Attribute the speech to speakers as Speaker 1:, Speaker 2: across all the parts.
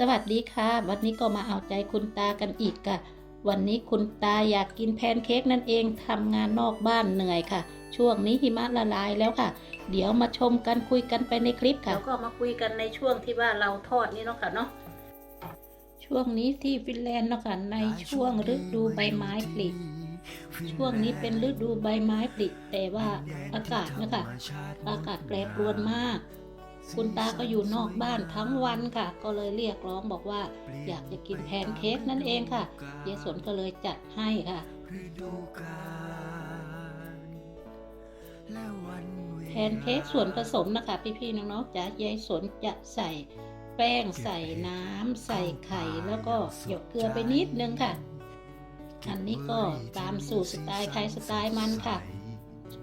Speaker 1: สวัสดีค่ะ วันนี้ก็มาเอาใจคุณตากันอีกค่ะ วันนี้คุณตาอยากกินแพนเค้กนั่นเองทำงานนอกบ้านเหนื่อยค่ะ ช่วงนี้หิมะละลายแล้วค่ะ เดี๋ยวมาชมกันคุยกันไปในคลิปค่ะแล้วก็มาคุยกันในช่วงที่ว่าเราทอดนี่เนาะค่ะเนาะช่วงนี้ที่ฟินแลนด์เนาะค่ะในช่วงฤดูใบไม้ผลิช่วงนี้เป็นฤดูใบไม้ผลิแต่ว่าอากาศนะคะอากาศแปรปรวนมาก คุณตาก็อยู่นอกบ้านทั้งวันค่ะ ก็เลยเรียกร้องบอกว่า อยากจะกินแพนเค้กนั่นเองค่ะเยายสนก็เลยจัดให้ค่ะแพนเค้กส่วนผสมนะคะ พี่ๆน้องๆจ๋ายายสนจะใส่แป้งใส่น้ำใส่ไข่แล้วก็หยดเกลือไปนิดนึงค่ะ อันนี้ก็ตามสูตรสไตล์ใครสไตล์มันค่ะ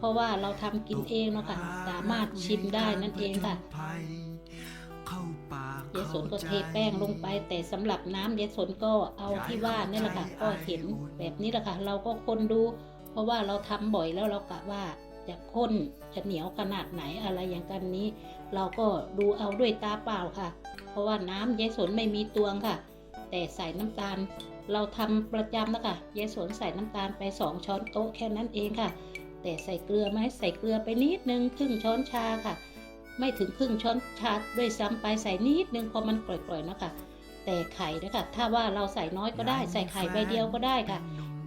Speaker 1: เพราะว่าเราทำกินเองเนาะค่ะ สามารถชิมได้นั่นเองค่ะยายสนก็เทแป้งลงไป แต่สำหรับน้ำยายสนก็เอาที่ว่านี่แหละค่ะก็เห็นแบบนี้แหละค่ะ เราก็คนดู เพราะว่าเราทำบ่อยแล้วเรากะว่าจะข้นจะเหนียวขนาดไหนอะไรอย่างกันนี้ เราก็ดูเอาด้วยตาเปล่าค่ะ เพราะว่าน้ำยายสนไม่มีตวงค่ะ แต่ใส่น้ำตาล เราทำประจำนะคะยายสนใส่น้ำตาลไปสองช้อนโต๊ะแค่นั้นเองค่ะ แต่ใส่เกลือไหมใส่เกลือไปนิดนึงครึ่งช้อนชาค่ะ ไม่ถึงครึ่งช้อนชาด้วยซ้ำไปใส่นิดนึงพอมันกร่อยๆเนาะค่ะแต่ไข่นะคะถ้าว่าเราใส่น้อยก็ได้ ใส่ไข่ใบเดียวก็ได้ค่ะ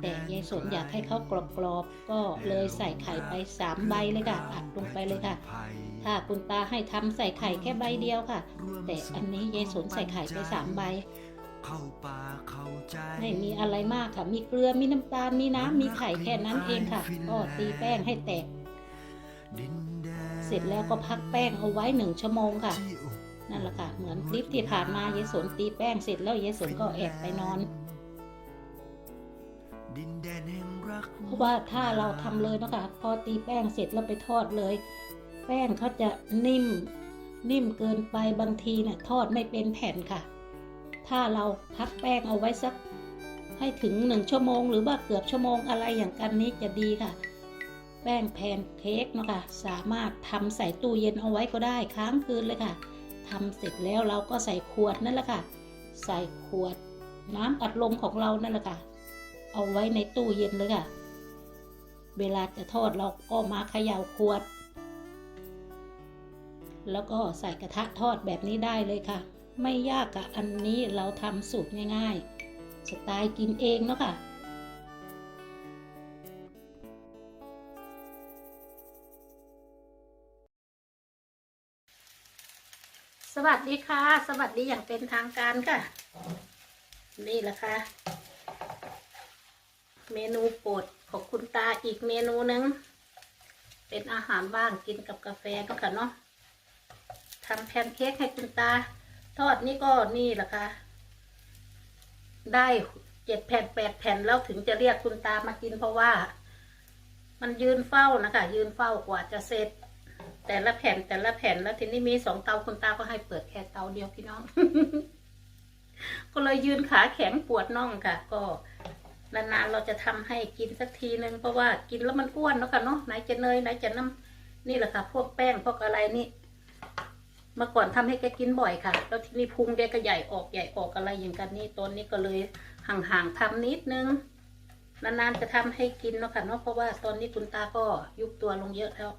Speaker 1: แต่ยายสนอยากให้เขากรอบๆก็เลยใส่ไข่ไปสามใบเลยค่ะอัดลงไปเลยค่ะถ้าคุณตาให้ทำใส่ไข่แค่ใบเดียวค่ะ แต่อันนี้ยายสนใส่ไข่ไปสามใบ ไม่มีอะไรมากค่ะ มีเกลือมีน้ำตาลมีน้ำมีไข่แค่นั้นเองค่ะก็ตีแป้งให้แตก เสร็จแล้วก็พักแป้งเอาไว้หนึ่งชั่วโมงค่ะนั่นแหละค่ะ เหมือนคลิปที่ผ่านมายายสนตีแป้งเสร็จแล้วยายสนก็แอบไปนอนเพราะว่าถ้าเราทำเลยเนาะคะพอตีแป้งเสร็จแล้วไปทอดเลย แป้งเขาจะนิ่ม นิ่มเกินไปบางทีเนี่ยทอดไม่เป็นแผ่นค่ะ ถ้าเราพักแป้งเอาไว้สัก ให้ถึงหนึ่งชั่วโมง หรือว่าเกือบชั่วโมงอะไรอย่างกันนี้จะดีค่ะ แป้งแพนเค้กเนาะคะสามารถทำใส่ตู้เย็นเอาไว้ก็ได้ค้างคืนเลยค่ะทำเสร็จแล้วเราก็ใส่ขวดนั่นแหละค่ะ ใส่ขวด น้ำอัดลมของเรานั่นแหละค่ะ เอาไว้ในตู้เย็นเลยค่ะ เวลาจะทอดเราก็มาเขย่าขวด แล้วก็ใส่กระทะทอดแบบนี้ได้เลยค่ะ ไม่ยากอะอันนี้เราทำสูตรง่ายๆ สไตล์กินเองเนาะค่ะ สวัสดีค่ะ สวัสดีอย่างเป็นทางการค่ะ นี่แหละค่ะ เมนูโปรดของคุณตาอีกเมนูหนึ่งเป็นอาหารว่างกินกับกาแฟก็ค่ะเนาะทำแพนเค้กให้คุณตา ทอดนี่ก็นี่แหละค่ะ ได้เจ็ดแผ่นแปดแผ่นแล้วถึงจะเรียกคุณตามากินเพราะว่า มันยืนเฝ้านะคะ ยืนเฝ้ากว่าจะเสร็จ แต่ละแผ่นแต่ละแผ่นแล้วทีนี้มีสองเตาคุณตาก็ให้เปิดแค่เตาเดียวพี่น้อง ก็เลยยืนขาแข็งปวดน่องค่ะ ก็นานๆเราจะทำให้กินสักทีนึงเพราะว่ากินแล้วมันอ้วนเนาะค่ะเนาะไหนจะเนยไหนจะน้ำนี่แหละค่ะ พวกแป้งพวกอะไรนี่ เมื่อก่อนทำให้แกกินบ่อยค่ะ แล้วทีนี้พุงแกก็ใหญ่ออกใหญ่ออกอะไรอย่างกันนี่ตอนนี้ก็เลยห่างๆทำนิดนึง นานๆจะทำให้กินเนาะค่ะเนาะเพราะว่าตอนนี้คุณตาก็ยุบตัวลงเยอะแล้ว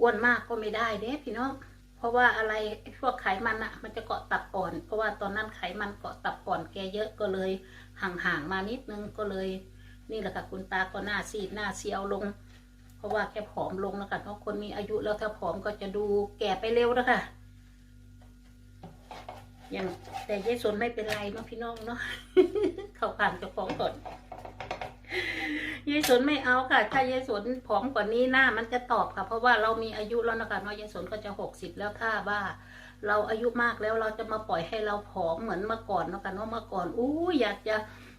Speaker 1: อ้วนมากก็ไม่ได้เด้พี่น้องเพราะว่าอะไรพวกไขมันอะมันจะเกาะตับก่อน เพราะว่าตอนนั้นไขมันเกาะตับก่อนแกเยอะก็เลยห่างๆมานิดนึงก็เลย นี่แหละค่ะคุณตาก็หน้าซีดหน้าเซียวลง เพราะว่าแกผอมลงแล้วค่ะเพราะคนมีอายุแล้วถ้าผอมก็จะดูแก่ไปเร็วนะคะ อย่างแต่ยายสนไม่เป็นไรเนาะพี่น้องเนาะเขาผ่านเจ้าของก่อนยายสนไม่เอาค่ะ ถ้ายายสนผอมกว่านี้หน้ามันจะตอบค่ะ เพราะว่าเรามีอายุแล้วนะคะเนาะยายสนก็จะหกสิบแล้วค่ะว่า เราอายุมากแล้วเราจะมาปล่อยให้เราผอมเหมือนเมื่อก่อนเนาะค่ะเนาะเมื่อก่อนอู้อยากจะ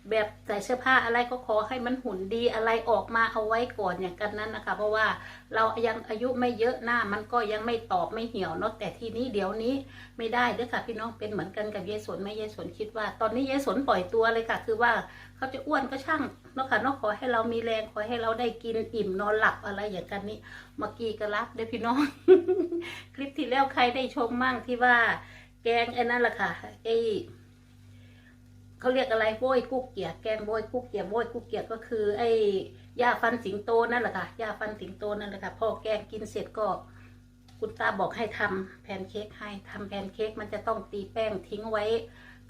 Speaker 1: แบบใส่เสื้อผ้าอะไรก็ขอให้มันหุ่นดีอะไรออกมาเอาไว้ก่อนอย่างกันนั้นนะคะ เพราะว่าเรายังอายุไม่เยอะหน้ามันก็ยังไม่ตอบไม่เหี่ยวเนาะแต่ทีนี้เดี๋ยวนี้ไม่ได้เด้อค่ะ พี่น้องเป็นเหมือนกันกับยายสนไม่ยายสนคิดว่า ตอนนี้ยายสนปล่อยตัวเลยค่ะ คือว่าเขาจะอ้วนก็ช่างเนาะค่ะเนาะขอให้เรามีแรงขอให้เราได้กินอิ่มนอนหลับอะไรอย่างกันนี้เมื่อกี้ก็รับเด้อพี่น้อง คลิปที่แล้วใครได้ชมมั่งที่ว่า แกงไอ้นั่นแหละค่ะไอ้ เขาเรียกอะไรโบยกุ๊กเกียแกงโบยกุ๊กเกียโบยกุ๊กเกียก็คือ ไอ้ยาฟันสิงโตนั่นแหละค่ะยาฟันสิงโตนั่นแหละค่ะพอแกงกินเสร็จก็คุณตาบอกให้ทำแพนเค้กให้ทำแพนเค้กมันจะต้องตีแป้งทิ้งไว้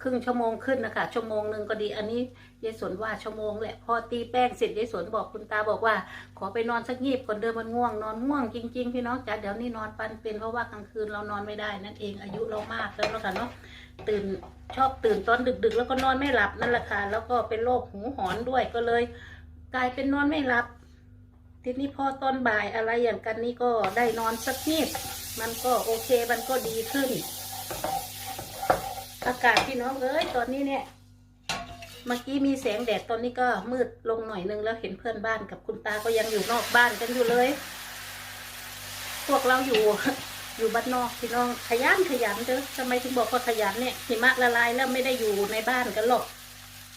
Speaker 1: ครึ่งชั่วโมงขึ้นนะคะ ชั่วโมงหนึ่งก็ดี อันนี้ยายสนว่าชั่วโมงแหละพอตีแป้งเสร็จยายสนบอกคุณตาบอกว่า ขอไปนอนสักงีบก่อนเดินมันง่วงนอนง่วงจริง ๆ พี่น้องจ๋าเดี๋ยวนี้นอนปันเป็นเพราะว่ากลางคืนเรานอนไม่ได้นั่นเองอายุเรามากแล้วค่ะเนาะตื่นชอบตื่นตอนดึกๆ แล้วก็นอนไม่หลับนั่นแหละค่ะแล้วก็เป็นโรคหูหอนด้วยก็เลย กลายเป็นนอนไม่หลับ ทีนี้พอตอนบ่ายอะไรอย่างกันนี้ก็ได้นอนสักงีบมันก็โอเคมันก็ดีขึ้น อากาศพี่น้องเอ้ยตอนนี้เนี่ย เมื่อกี้มีแสงแดดตอนนี้ก็มืดลงหน่อยนึงแล้วเห็นเพื่อนบ้านกับคุณตาก็ยังอยู่นอกบ้านกันอยู่เลย พวกเราอยู่อยู่บ้านนอกพี่น้องขยันขยันเด้อทำไมถึงบอกว่าขยันเนี่ยหิมะละลายแล้วไม่ได้อยู่ในบ้านกันหรอก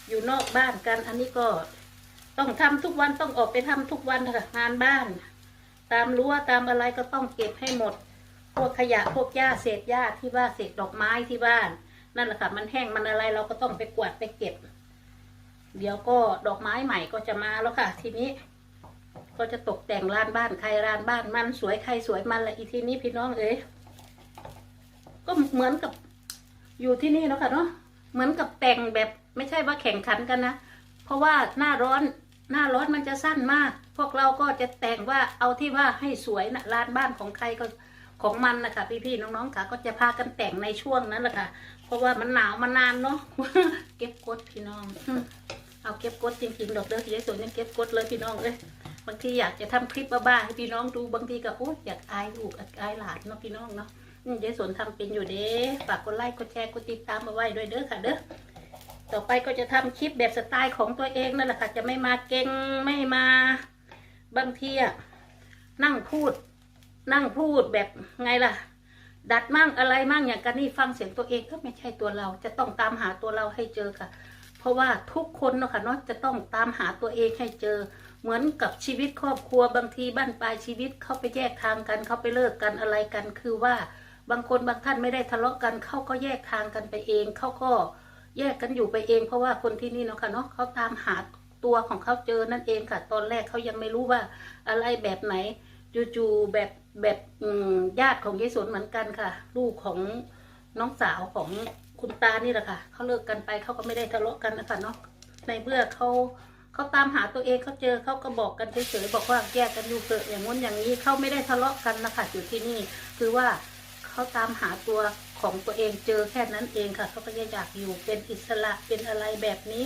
Speaker 1: อยู่นอกบ้านกัน อันนี้ก็ต้องทำทุกวันต้องออกไปทำทุกวันค่ะงานบ้าน ตามรั้วตามอะไรก็ต้องเก็บให้หมด พวกขยะพวกหญ้าเศษหญ้าที่ว่าเศษดอกไม้ที่บ้าน นั่นแหละค่ะ มันแห้งมันอะไรเราก็ต้องไปกวาดไปเก็บ เดี๋ยวก็ดอกไม้ใหม่ก็จะมาแล้วค่ะ ทีนี้ ก็จะตกแต่งร้านบ้านใครร้านบ้านมันสวยใครสวยมันละอีทีนี้พี่น้องเอ้ยก็เหมือนกับอยู่ที่นี่เนาะค่ะเนาะเหมือนกับแต่งแบบไม่ใช่ว่าแข่งขันกันนะเพราะว่าหน้าร้อนหน้าร้อนมันจะสั้นมาก พวกเราก็จะแต่งว่าเอาที่ว่าให้สวยนะร้านบ้านของใครก็ ของมันนะคะพี่ๆน้องๆค่ะ ก็จะพากันแต่งในช่วงนั้นแหละค่ะ เพราะว่ามันหนาวมานานเนาะเก็บกดพี่น้อง เอาเก็บกดจริงๆดอกเด้อยายสนยังเก็บกดเลยพี่น้องเอ้ยบางทีอยากจะทำคลิปบ้าๆให้พี่น้องดูบางทีก็โอ้อยากอายลูกอยากอายหลานเนาะพี่น้องเนาะยายสนทำเป็นอยู่เด้ฝากกดไลค์กดแชร์กดติดตามมาไว้ด้วยเด้อค่ะเด้อต่อไปก็จะทำคลิปแบบสไตล์ของตัวเองนั่นแหละค่ะ จะไม่มาเก่งไม่มา บางทีอะนั่งพูด นั่งพูดแบบไงล่ะ ดัดมั่งอะไรมั่งอย่างกันนี่ฟังเสียงตัวเองก็ไม่ใช่ตัวเรา จะต้องตามหาตัวเราให้เจอค่ะ เพราะว่าทุกคนเนาะค่ะเนาะจะต้องตามหาตัวเองให้เจอ เหมือนกับชีวิตครอบครัวบางทีบ้านปลายชีวิตเขาไปแยกทางกันเขาไปเลิกกันอะไรกัน คือว่าบางคนบางท่านไม่ได้ทะเลาะกันเขาก็แยกทางกันไปเองเขาก็แยกกันอยู่ไปเอง เพราะว่าคนที่นี่เนาะค่ะเนาะเขาตามหาตัวของเขาเจอนั่นเองค่ะ ตอนแรกเขายังไม่รู้ว่าอะไรแบบไหน จู่ๆแบบแบบอืญาติของยายสนเหมือนกันค่ะ ลูกของน้องสาวของคุณตานี่แหละค่ะเขาเลิกกันไปเขาก็ไม่ได้ทะเลาะกันนะคะเนาะในเมื่อเขาเขาตามหาตัวเองเขาเจอเขาก็บอกกันเฉยๆบอกว่าแยกกันอยู่เถอะอย่างงู้นอย่างนี้เขาไม่ได้ทะเลาะกันนะคะอยู่ที่นี่คือว่าเขาตามหาตัวของตัวเองเจอแค่นั้นเองค่ะเขาก็อยากอยู่เป็นอิสระเป็นอะไรแบบนี้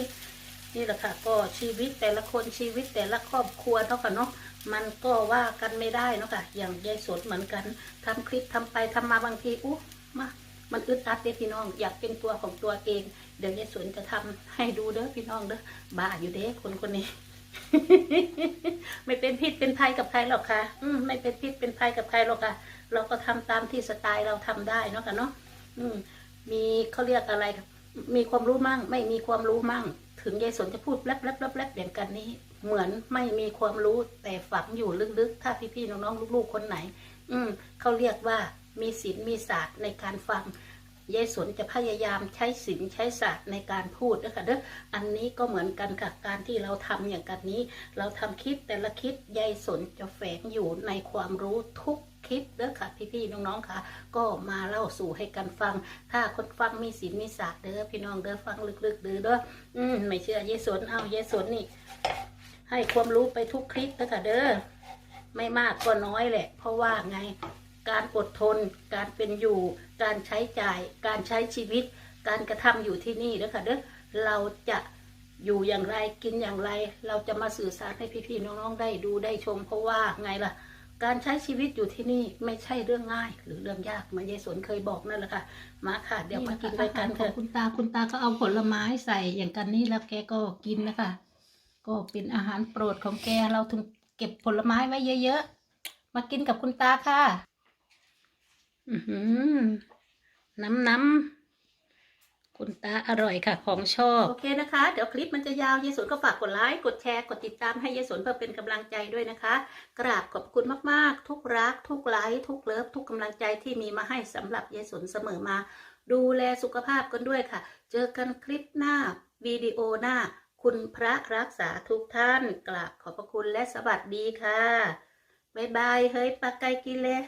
Speaker 1: นี่แหละค่ะก็ชีวิตแต่ละคนชีวิตแต่ละครอบครัวเท่ากันเนาะมันก็ว่ากันไม่ได้เนาะค่ะ อย่างยายสนเหมือนกันทำคลิปทำไปทำมาบางทีอู้มามันอึดอัดเด้พี่น้องอยากเป็นตัวของตัวเอง เดี๋ยวยายสนจะทำให้ดูเด้อพี่น้องเด้อบ้าอยู่เด้คนคนนี้ ไม่เป็นพิษเป็นภัยกับใครหรอกค่ะ อืมไม่เป็นพิษเป็นภัยกับใครหรอกค่ะ เราก็ทำตามที่สไตล์เราทำได้เนาะค่ะเนาะอืมมีเขาเรียกอะไร มีความรู้มั่ง ไม่มีความรู้มั่ง ถึงยายสนจะพูดแป๊บแป๊บแป๊บแป๊บอย่างกันนี้ เหมือนไม่มีความรู้แต่ฝังอยู่ลึกๆ ถ้าพี่ๆน้องๆลูกๆคนไหน อืมเขาเรียกว่ามีศีลมีศาสตร์ในการฟัง ยายสนจะพยายามใช้ศีลใช้ศาสตร์ในการพูดนะคะเด้ออันนี้ก็เหมือนกันค่ะการที่เราทำอย่างกันนี้ เราทำคลิปแต่ละคลิปยายสนจะแฝงอยู่ในความรู้ทุกคลิปเด้อค่ะพี่ๆน้องๆค่ะ ก็มาเล่าสู่ให้กันฟัง ถ้าคนฟังมีศีลมีศาสตร์เด้อพี่น้องเด้อฟังลึกๆเด้อเด้ออืมไม่เชื่อยายสนเอายายสนนี่ ให้ความรู้ไปทุกคลิปเด้อค่ะเด้อไม่มากก็น้อยแหละ เพราะว่าไง การอดทน การเป็นอยู่ การใช้จ่าย การใช้ชีวิต การกระทำอยู่ที่นี่เด้อค่ะเด้อเราจะอยู่อย่างไรกินอย่างไร เราจะมาสื่อสารให้พี่ๆน้องๆได้ดูได้ชม เพราะว่าไงล่ะ การใช้ชีวิตอยู่ที่นี่ไม่ใช่เรื่องง่าย หรือเรื่องยากเหมือนยายสนเคยบอกนั่นแหละค่ะ มาค่ะ เดี๋ยวมากินด้วยกันค่ะคุณตาคุณตาก็เอาผลไม้ใส่อย่างกันนี้แล้วแกก็กินนะคะ ก็เป็นอาหารโปรดของแกเราถึงเก็บผลไม้ไว้เยอะๆมากินกับคุณตาค่ะ น้ำน้ำคุณตาอร่อยค่ะ ของชอบ โอเคนะคะ เดี๋ยวคลิปมันจะยาวยายสุนก็ฝากกดไลค์กดแชร์กดติดตามให้ยายสุนเพื่อเป็นกำลังใจด้วยนะคะ กราบขอบคุณมากๆ ทุกรัก ทุกไลค์ทุกเลิฟทุกกำลังใจที่มีมาให้สำหรับยายสุนเสมอมา ดูแลสุขภาพกันด้วยค่ะ เจอกันคลิปหน้าวิดีโอหน้า คุณพระรักษาทุกท่าน กราบขอบพระคุณและสวัสดีค่ะบ๊ายบายเฮ้ยปลาไก่กินเลย